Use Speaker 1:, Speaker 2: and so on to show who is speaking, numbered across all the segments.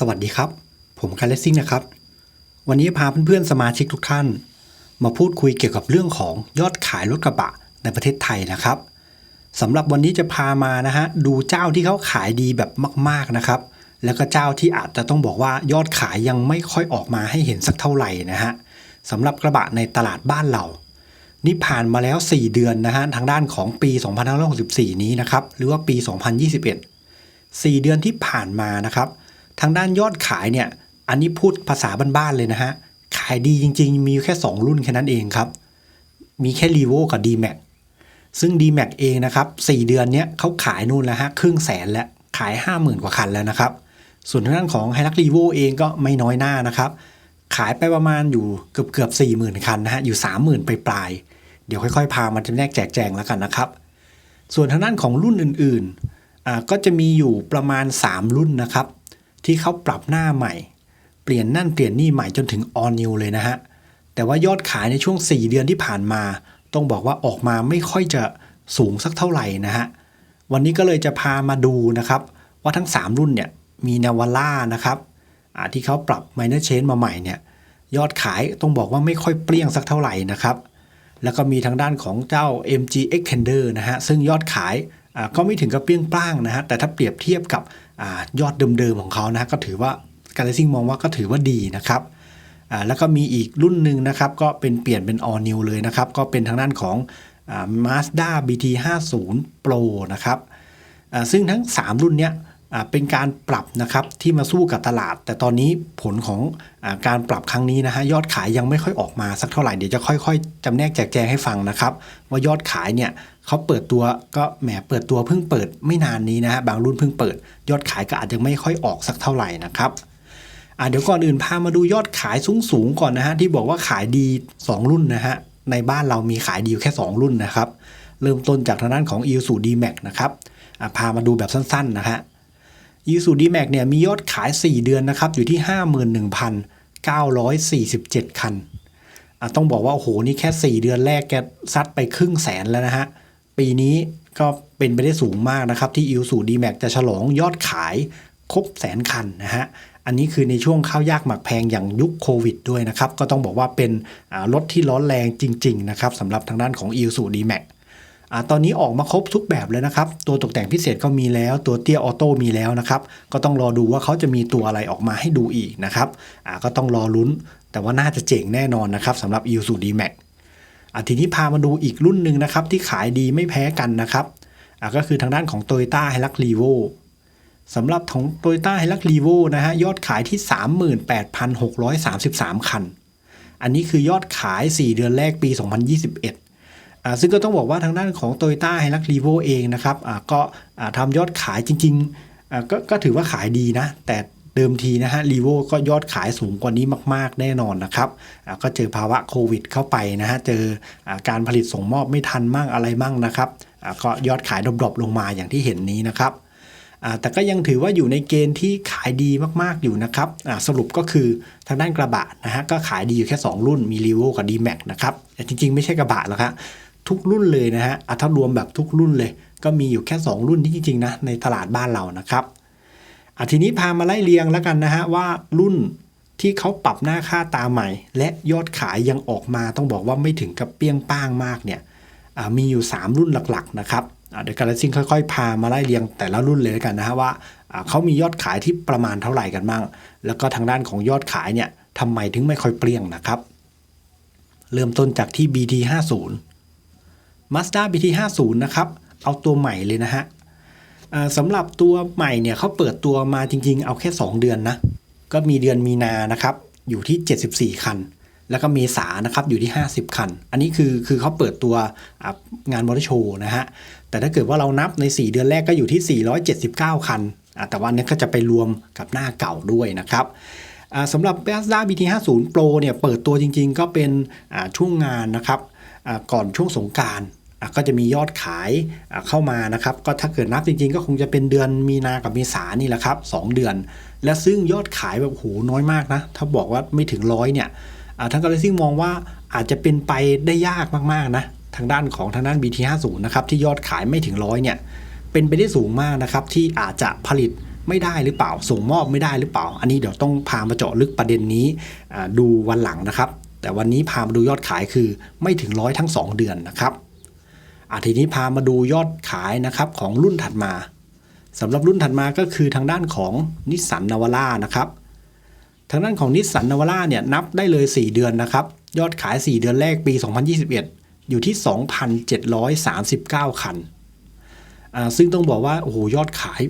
Speaker 1: สวัสดีครับ ผมคาร์เลสซิ่งนะครับ วันนี้พาเพื่อนๆสมาชิกทุกท่าน มาพูดคุยเกี่ยวกับเรื่องของยอดขายรถกระบะในประเทศไทยนะครับสำหรับวันนี้จะพามานะฮะดูเจ้าที่เขาขายดีแบบมาก ๆนะครับ แล้วก็เจ้าที่อาจจะต้องบอกว่ายอดขายยังไม่ค่อยออกมาให้เห็นสักเท่าไหร่นะฮะสำหรับกระบะในตลาดบ้านเรานี่ผ่านมาแล้ว 4 เดือนนะฮะทางด้านของปี 2564 นี้นะครับหรือว่าปี 2021 4 เดือนที่ผ่านมานะครับ ทางด้านยอดขายเนี่ยอันนี้พูดภาษาบ้านๆเลยนะฮะ ขายดีจริง ๆ มีอยู่แค่ 2 รุ่นแค่นั้นเองครับ มีแค่ r ีโวกับ d m a x ซึ่ง d m a x เองนะครับ 4 เดือนเนี้ยเขาขายนู่นแล้วฮะ ครึ่งแสนแล้ว ขาย 50,000 กว่าคันแล้วนะครับ ส่วนทางด้านของ h i l u x r e v o เองก็ไม่น้อยหน้านะครับ ขายไปประมาณอยู่เกือบเกือบๆ40,000คันนะฮะ อยู่ 30,000 ไปปลายๆเดี๋ยวค่อยๆ พามันจะแนกแจกแจงแล้วกันนะครับ ส่วนทางด้านของรุ่นอื่นๆอ่าก็จะมีอยู่ประมาณ 3 รุ่นนะครับ ที่เขาปรับหน้าใหม่ เปลี่ยนนั่นเปลี่ยนนี่ใหม่จนถึง all new เลยนะฮะ แต่ว่ายอดขายในช่วง 4 เดือนที่ผ่านมา ต้องบอกว่าออกมาไม่ค่อยจะสูงสักเท่าไหร่นะฮะ วันนี้ก็เลยจะพามาดูนะครับ ว่าทั้ง 3 รุ่นเนี่ยมีนาวาร่านะครับที่เขาปรับ minor change มาใหม่เนี่ยยอดขายต้องบอกว่าไม่ค่อยเปรี้ยงสักเท่าไหร่นะครับ แล้วก็มีทางด้านของเจ้า MG Extender นะฮะ ซึ่งยอดขาย ก็ไม่ถึงกับเปรี้ยงปร้างนะฮะแต่ถ้าเปรียบเทียบกับอยอดเดิมๆของเขานะก็ถือว่าการเลซิ่งมองว่าก็ถือว่าดีนะครับแล้วก็มีอีกรุ่นหนึ่งนะครับ ก็เป็นเปลี่ยนเป็น all new เลยนะครับ ก็เป็นทางด้านของอ่า Mazda BT 50 Pro นะครับซึ่งทั้ง 3 รุ่นเนี้ย เป็นการปรับนะครับที่มาสู้กับตลาด แต่ตอนนี้ผลของอการปรับครั้งนี้นะฮะยอดขายยังไม่ค่อยออกมาสักเท่าไหร่เดี๋ยวจะค่อยๆจำแนกแจกแจงให้ฟังนะครับ ว่ายอดขายเนี่ยเขาเปิดตัวก็แหมเปิดตัวเพิ่งเปิดไม่นานนี้นะฮะบางรุ่นเพิ่งเปิด ยอดขายก็อาจจะไม่ค่อยออกสักเท่าไหร่นะครับอ่าเดี๋ยวก่อนอื่นพามาดูยอดขายสูงๆก่อนนะฮะที่บอกว่าขายดี 2 รุ่นนะฮะในบ้านเรามีขายดีอยู่แค่ 2 รุ่นนะครับเริ่มต้นจากทางด้านของ i s u d m a x นะครับพามาดูแบบสั้นๆนะฮะ i s u d m a x เนี่ยมียอดขาย 4 เดือนนะครับอยู่ที่ 51,947 คันอะต้องบอกว่าโอ้โหนี่แค่ 4 เดือนแรกแกซัดไปครึ่งแสนแล้วนะฮะ ปีนี้ก็เป็นไปได้สูงมากนะครับ ที่ i s u d m a x จะฉลองยอดขายครบแสนคันนะฮะ อันนี้คือในช่วงข้าวยากหมักแพงอย่างยุคโควิดด้วยนะครับ ก็ต้องบอกว่าเป็นรถที่ร้อนแรงจริง ๆ นะครับสำหรับทางด้านของ i s u d m a x อตอนนี้ออกมาครบทุกแบบเลยนะครับ ตัวตกแต่งพิเศษก็มีแล้ว ตัวเตี้ยออโต้มีแล้วนะครับ ก็ต้องรอดูว่าเขาจะมีตัวอะไรออกมาให้ดูอีกนะครับก็ต้องรอลุ้น แต่ว่าน่าจะเจ๋งแน่นอนนะครับสำหรับ i s u d m a x ทีนี้พามาดูอีกรุ่นหนึ่งนะครับ ที่ขายดีไม่แพ้กันนะครับก็คือทางด้านของ Toyota Hilux Revo สำหรับของ Toyota Hilux Revo นะฮะยอดขายที่ 38,633 คัน อันนี้คือยอดขาย 4 เดือนแรกปี 2021อ่า ซึ่งก็ต้องบอกว่าทางด้านของ Toyota Hilux Revo เองนะครับก็ทำยอดขายจริงๆก็ก็ถือว่าขายดีนะ แต่เดิมทีนะฮะ Revo ก็ยอดขายสูงกว่านี้มากๆ แน่นอนนะครับก็เจอภาวะโควิดเข้าไปนะฮะเจออการผลิตส่งมอบไม่ทันมั่งอะไรมั่งนะครับก็ยอดขายดรอปลงมาอย่างที่เห็นนี้นะครับแต่ก็ยังถือว่าอยู่ในเกณฑ์ที่ขายดีมากๆอยู่นะครับสรุปก็คือทางด้านกระบะนะฮะก็ขายดีอยู่แค่ 2 รุ่นมี r ีโวกับ d m a x นะครับแต่จริงๆ ไม่ใช่กระบะหรอกครับ ทุกรุ่นเลยนะฮะอะถ้ารวมแบบทุกรุ่นเลย ก็มีอยู่แค่ 2 รุ่นที่จริงๆนะในตลาดบ้านเรานะครับอะทีนี้พามาไล่เรียงแล้วกันนะฮะว่ารุ่นที่เขาปรับหน้าค่าตาใหม่ และยอดขายยังออกมาต้องบอกว่าไม่ถึงกับเปี้ยงป้างมากเนี่ยอ่ามีอยู่ 3 รุ่นหลักๆนะครับอ่าเดี๋ยวการซิ่งค่อยๆ พามาไล่เรียงแต่ละรุ่นเลยแล้วกันนะฮะว่าอ่าเขามียอดขายที่ประมาณเท่าไหร่กันบ้าง แล้วก็ทางด้านของยอดขายเนี่ยทำไมถึงไม่ค่อยเปรี้ยงนะครับ เริ่มต้นจากที่ BT 50 Mazda BT 50 นะครับเอาตัวใหม่เลยนะฮะสำหรับตัวใหม่เนี่ยเขาเปิดตัวมาจริง ๆ เอาแค่ 2 เดือนนะ ก็มีเดือนมีนานะครับ อยู่ที่ 74 คัน แล้วก็เมษานะครับอยู่ที่ 50 คัน อันนี้คือคือเขาเปิดตัวงานมอเตอร์โชว์นะฮะ แต่ถ้าเกิดว่าเรานับใน 4 เดือนแรกก็อยู่ที่ 479 คัน แต่ว่าอันนี้ก็จะไปรวมกับหน้าเก่าด้วยนะครับสำหรับ Mazda BT 50 Pro เนี่ยเปิดตัวจริง ๆ ก็เป็นช่วงงานนะครับ ก่อนช่วงสงการก็จะมียอดขายเข้ามานะครับ ก็ถ้าเกิดนับจริงๆ ก็คงจะเป็นเดือนมีนากับเมษานี่แหละครับสองเดือน และซึ่งยอดขายแบบโหน้อยมากนะ ถ้าบอกว่าไม่ถึงร้อยเนี่ยอ่าทางการเลซิ่งมองว่าอาจจะเป็นไปได้ยากมากๆนะทางด้านของทางด้าน BT50 นะครับที่ยอดขายไม่ถึงร้อยเนี่ยเป็นไปได้สูงมากนะครับที่อาจจะผลิตไม่ได้หรือเปล่า ส่งมอบไม่ได้หรือเปล่า อันนี้เดี๋ยวต้องพามาเจาะลึกประเด็นนี้ดูวันหลังนะครับ แต่วันนี้พามาดูยอดขายคือไม่ถึงร้อยทั้ง 2 เดือนนะครับอะทีนี้พามาดูยอดขายนะครับของรุ่นถัดมาสำหรับรุ่นถัดมาก็คือทางด้านของนิสสันนาวาร่านะครับทางด้านของนิสสันนาวาร่าเนี่ยนับได้เลย 4 เดือนนะครับยอดขาย 4 เดือนแรกปี 2021 อยู่ที่ 2,739 คันอ่าซึ่งต้องบอกว่าโอ้โหยอดขาย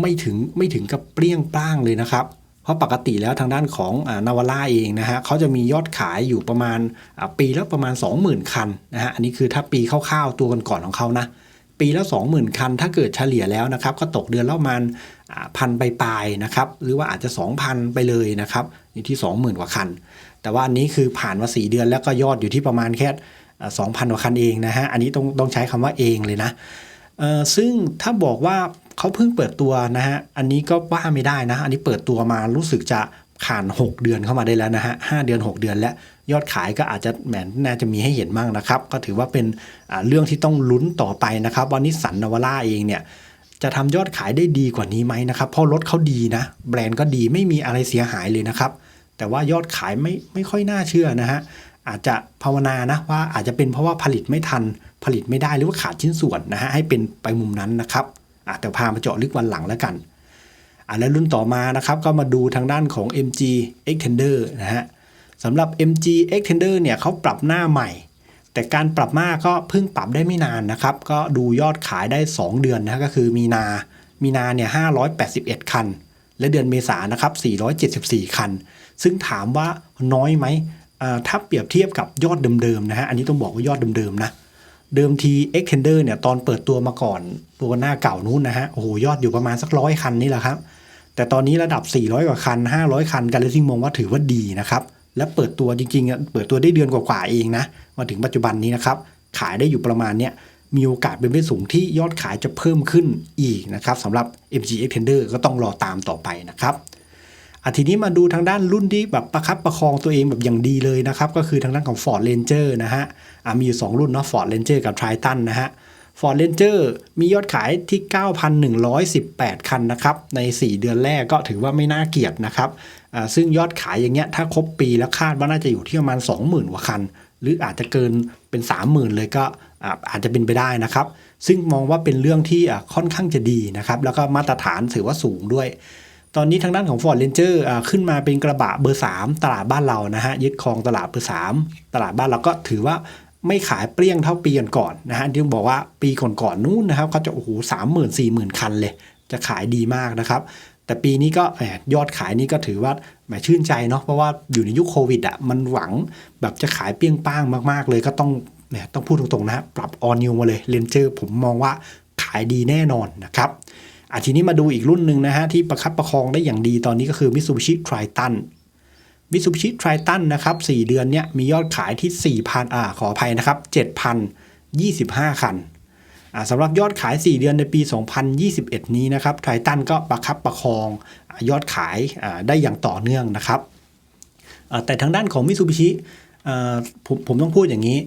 Speaker 1: ไม่ถึงไม่ถึงกับเปรี้ยงปร้างเลยนะครับ ราะปกติแล้วทางด้านของนาวาร่าเองนะฮะเขาจะมียอดขายอยู่ประมาณปีละประมาณ 20,000 คันนะฮะอันนี้คือถ้าปีคร่าวๆตัวก่อนของเขานะปีละ 20,000 คัน ถ้าเกิดเฉลี่ยแล้วนะครับก็ตกเดือนละประมาณพันไปปลายนะครับหรือว่าอาจจะ 2,000 ไปเลยนะครับอยู่ที่ 20,000 กว่าคัน แต่ว่าอันนี้คือผ่านมา 4 เดือนแล้วก็ยอดอยู่ที่ประมาณแค่อ่า2,000 กว่าคันเองนะฮะอันนี้ต้องต้องใช้คำว่าเองเลยนะซึ่งถ้าบอกว่า เขาเพิ่งเปิดตัวนะฮะ อันนี้ก็ว่าไม่ได้นะ อันนี้เปิดตัวมารู้สึกจะผ่าน 6 เดือนเข้ามาได้แล้วนะฮะ5เดือน 6 เดือนแล้วยอดขายก็อาจจะแหมน่าจะมีให้เห็นบ้างนะครับ ก็ถือว่าเป็นเรื่องที่ต้องลุ้นต่อไปนะครับว่านิสสันนวาร่าเองเนี่ยจะทำยอดขายได้ดีกว่านี้ไหมนะครับ เพราะรถเขาดีนะ แบรนด์ก็ดีไม่มีอะไรเสียหายเลยนะครับ แต่ว่ายอดขายไม่ไม่ค่อยน่าเชื่อนะฮะอาจจะภาวนานะว่าอาจจะเป็นเพราะว่าผลิตไม่ทันผลิตไม่ได้หรือว่าขาดชิ้นส่วนนะฮะให้เป็นไปมุมนั้นนะครับ อะแต่พามาเจาะลึกวันหลังแล้วกันอะแล้วรุ่นต่อมานะครับก็มาดูทางด้านของ MG Extender นะฮะสำหรับ MG Extender เนี่ยเขาปรับหน้าใหม่ แต่การปรับมาก็เพิ่งปรับได้ไม่นานนะครับ ก็ดูยอดขายได้ 2 เดือนนะก็คือมีนา มีนาเนี่ย581 คัน และเดือนเมษานะครับ 474 คัน ซึ่งถามว่าน้อยไหมถ้าเปรียบเทียบกับยอดเดิมๆนะฮะ อันนี้ต้องบอกว่ายอดเดิมๆนะ เดิมที Extender เนี่ยตอนเปิดตัวมาก่อนตัวหน้าเก่านู้นนะฮะ โอ้โห ยอดอยู่ประมาณสักร้อยคันนี่แหละครับ แต่ตอนนี้ระดับ 400 กว่าคัน 500 คันการเลซิ่งมองว่าถือว่าดีนะครับ และเปิดตัวจริงๆอะเปิดตัวได้เดือนกว่าๆเองนะ มาถึงปัจจุบันนี้นะครับ ขายได้อยู่ประมาณเนี้ยมีโอกาสเป็นไปสูงที่ยอดขายจะเพิ่มขึ้นอีกนะครับสำหรับ MG Extender ก็ต้องรอตามต่อไปนะครับ อาทีนี้มาดูทางด้านรุ่นที่แบบประคับประคองตัวเองแบบอย่างดีเลยนะครับ ก็คือทางด้านของ Ford Ranger นะฮะอะมีอยู่ 2 รุ่นเนาะ Ford Ranger กับ Triton นะฮะ Ford Ranger มียอดขายที่ 9,118 คันนะครับ ใน 4 เดือนแรกก็ถือว่าไม่น่าเกลียดนะครับอ่าซึ่งยอดขายอย่างเงี้ยถ้าครบปีแล้วคาดว่าน่าจะอยู่ที่ประมาณ 20,000กว่าคัน หรืออาจจะเกินเป็น 30,000 เลยก็อ่าอาจจะเป็นไปได้นะครับ ซึ่งมองว่าเป็นเรื่องที่อะค่อนข้างจะดีนะครับ แล้วก็มาตรฐานถือว่าสูงด้วย ตอนนี้ทางด้านของ Ford Ranger อ่าขึ้นมาเป็นกระบะเบอร์ 3 ตลาดบ้านเรานะฮะยึดครองตลาดเบอร์ 3 ตลาดบ้านเราก็ถือว่าไม่ขายเปรี้ยงเท่าปีก่อนๆนะฮะที่บอกว่าปีก่อนๆนู้นนะครับเขาจะโอ้โหสามหมื่นสี่หมื่นคันเลย จะขายดีมากนะครับแต่ปีนี้ก็แหมยอดขายนี่ก็ถือว่าแหมชื่นใจเนาะเพราะว่าอยู่ในยุคโควิดอะมันหวังแบบจะขายเปรี้ยงป้างมากๆ เลยก็ต้องแหมต้องพูดตรงๆนะฮะปรับออนิวมาเลยเลนเจอร์ผมมองว่าขายดีแน่นอนนะครับ อะทีนี้มาดูอีกรุ่นหนึ่งนะฮะที่ประคับประคองได้อย่างดีตอนนี้ก็คือ Mitsubishi Triton Mitsubishi Triton นะครับ 4 เดือนเนี้ยมียอดขายที่ 4,000 อ่าขออภัยนะครับ 7,025 คันอ่าสำหรับยอดขาย 4 เดือนในปี 2021 นี้นะครับ Triton ก็ประคับประคองยอดขายอ่าได้อย่างต่อเนื่องนะครับแต่ทางด้านของ Mitsubishi ผมผมต้องพูดอย่างนี้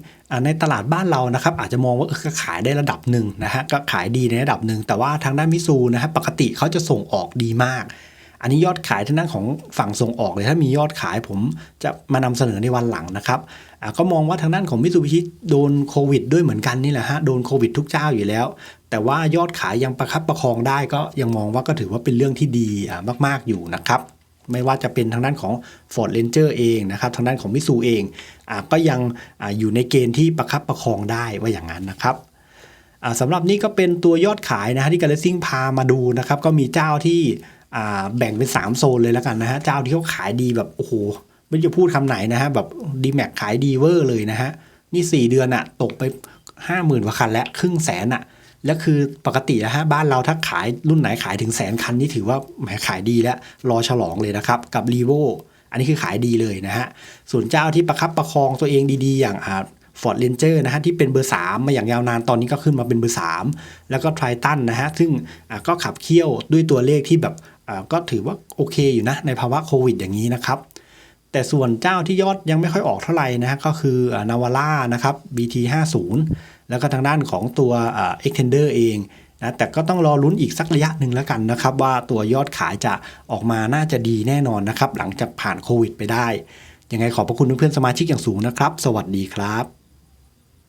Speaker 1: ในตลาดบ้านเรานะครับอาจจะมองว่าก็ขายได้ระดับหนึ่งนะฮะก็ขายดีในระดับหนึ่ง แต่ว่าทางด้านมิซูนะครับปกติเขาจะส่งออกดีมาก อันนี้ยอดขายทางด้านของฝั่งส่งออกเลยถ้ามียอดขายผมจะมานำเสนอในวันหลังนะครับก็มองว่าทางด้านของมิซูบิชิโดนโควิดด้วยเหมือนกันนี่แหละฮะโดนโควิดทุกเจ้าอยู่แล้ว แต่ว่ายอดขายยังประคับประคองได้ก็ยังมองว่าก็ถือว่าเป็นเรื่องที่ดีมาก ๆอยู่นะครับ ไม่ว่าจะเป็นทางด้านของ Ford Ranger เองนะครับทางด้านของมิซูเองอก็ยังออยู่ในเกณฑ์ที่ประคับประคองได้ว่าอย่างนั้นนะครับสำหรับนี่ก็เป็นตัวยอดขายนะฮะที่ Galaxing พามาดูนะครับก็มีเจ้าที่แบ่งเป็น 3 โซนเลยแล้วกันนะฮะเจ้าที่เขาขายดีแบบโอ้โหไม่รู้จะพูดคำไหนนะฮะแบบดีแม็กขายดีเวอร์เลยนะฮะนี่ 4 เดือนอะตกไป 50,000กว่าคันแล้วครึ่งแสนอะ แล้วคือปกตินะฮะบ้านเราถ้าขายรุ่นไหนขายถึงแสนคันนี่ถือว่าแหมขายดีแล้ว รอฉลองเลยนะครับ กับ r ีโวอันนี้คือขายดีเลยนะฮะ ส่วนเจ้าที่ประคับประคองตัวเองดีๆ อย่างอ่าฟอร์ดเรนเจอร์นะฮะที่เป็นเบอร์ 3 มาอย่างยาวนานตอนนี้ก็ขึ้นมาเป็นเบอร์ 3 แล้วก็ไทรตันนะฮะ ซึ่งก็ขับเคี่ยวด้วยตัวเลขที่แบบก็ถือว่าโอเคอยู่นะ ในภาวะโควิดอย่างนี้นะครับ แต่ส่วนเจ้าที่ยอดยังไม่ค่อยออกเท่าไหร่นะฮะก็คือนาวาร่านะครับ BT 50 แล้วก็ทางด้านของตัวเอ่อ Extender เองนะแต่ก็ต้องรอลุ้นอีกสักระยะหนึ่งแล้วกันนะครับ ว่าตัวยอดขายจะออกมาน่าจะดีแน่นอนนะครับ หลังจากผ่านโควิดไปได้ ยังไงขอบพระคุณเพื่อนๆสมาชิกอย่างสูงนะครับ สวัสดีครับ